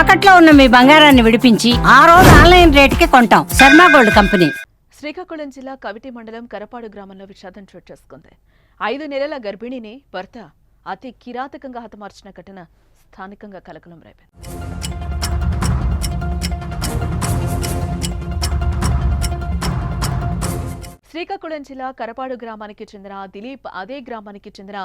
తాకట్లో ఉన్న మీ బంగారాన్ని విడిపించి ఆ రోజు ఆన్లైన్ రేటుకి కొంటాం. Sharma gold company. శ్రీకాకుళం జిల్లా కవిటి మండలం కరపాడు గ్రామంలో విషాదం చోటు చేసుకుంది. ఐదు నెలల గర్భిణిని భర్త అతి కిరాతకంగా హతమార్చిన ఘటన స్థానికంగా కలకలం రేపింది. శ్రీకాకుళం జిల్లా కరపాడు గ్రామానికి చెందిన దిలీప్ అదే గ్రామానికి చెందిన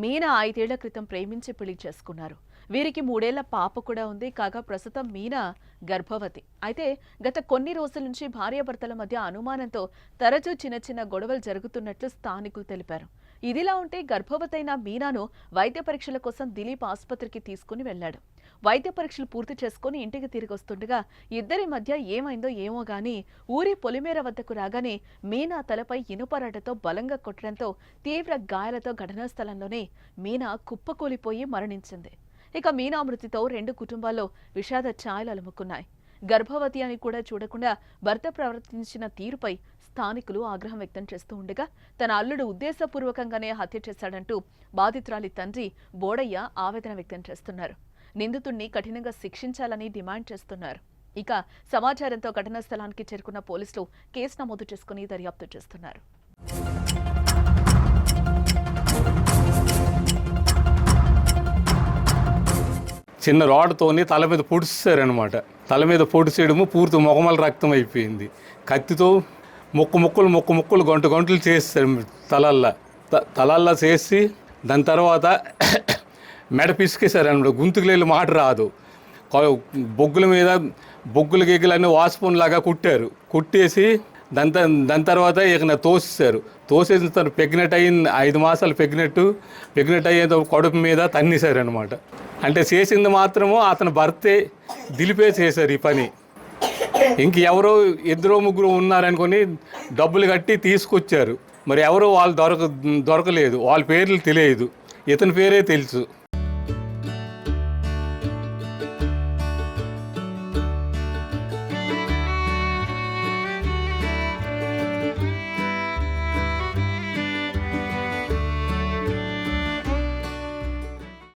మీనా ఐదేళ్ళ క్రితం ప్రేమించి పెళ్ళి చేసుకున్నారు. వీరికి మూడేళ్ళ పాప కూడా ఉంది. కాగా ప్రస్తుతం మీనా గర్భవతి. అయితే గత కొన్ని రోజుల నుంచి భార్యాభర్తల మధ్య అనుమానంతో తరచూ చిన్న చిన్న గొడవలు జరుగుతున్నట్లు స్థానికులు తెలిపారు. ఇదిలా ఉంటే గర్భవతైన మీనాను వైద్య పరీక్షల కోసం దిలీప్ ఆసుపత్రికి తీసుకుని వెళ్ళాడు వైద్య పరీక్షలు పూర్తి చేసుకుని ఇంటికి తిరిగి వస్తుండగా ఇద్దరి మధ్య ఏమైందో ఏమో గాని ఊరి పొలిమేర వద్దకు రాగానే మీనా తలపై ఇనుపరాటతో బలంగా కొట్టడంతో తీవ్ర గాయాలతో ఘటనా స్థలంలోనే మీనా కుప్పకూలిపోయి మరణించింది. ఇక మీనా మృతితో రెండు కుటుంబాల్లో విషాద ఛాయలు అలుముకున్నాయి. గర్భవతి అని కూడా చూడకుండా భర్త ప్రవర్తించిన తీరుపై స్థానికులు ఆగ్రహం వ్యక్తం చేస్తూ ఉండగా తన అల్లుడు ఉద్దేశపూర్వకంగానే హత్య చేశాడంటూ బాధితురాలి తండ్రి బోడయ్య ఆవేదన వ్యక్తం చేస్తున్నారు. నిందితుణ్ణి కఠినంగా శిక్షించాలని డిమాండ్ చేస్తున్నారు. ఇక సమాచారంతో ఘటనా స్థలానికి చేరుకున్న పోలీసులు కేసు నమోదు చేసుకుని దర్యాప్తు చేస్తున్నారు. చిన్న రాడ్తోని తల మీద పొడిచారనమాట తల మీద పొడిచేయడము పూర్తి మొగమల రక్తం అయిపోయింది. కత్తితో ముక్కు ముక్కులు ముక్కు ముక్కులు గంట గంటలు చేస్తారు తలల్లా. త- తలల్లా చేసి దాని తర్వాత మెడ పిసికేశారనమాట గుంతుకు వెళ్ళి మాట రాదు. బొగ్గుల మీద బొగ్గుల గిగ్గులన్నీ వాసుపూన్ లాగా కుట్టారు. కుట్టేసి దాని త- దాని తర్వాత ఇక తోసేసారు తోసేసిన తర్వాత ప్రెగ్నెంట్ అయింది ఐదు మాసాలు ప్రెగ్నెంట్ ప్రెగ్నెంట్ అయ్యేంత కడుపు మీద తన్నేశారనమాట అంటే చేసింది మాత్రము అతని భర్తే దిలిపే చేశారు ఈ పని. ఇంక ఎవరో ఇద్దరు ముగ్గురు ఉన్నారనుకొని డబ్బులు కట్టి తీసుకొచ్చారు. మరి ఎవరో వాళ్ళు దొరక దొరకలేదు. వాళ్ళ పేర్లు తెలియదు. ఇతని పేరే తెలుసు.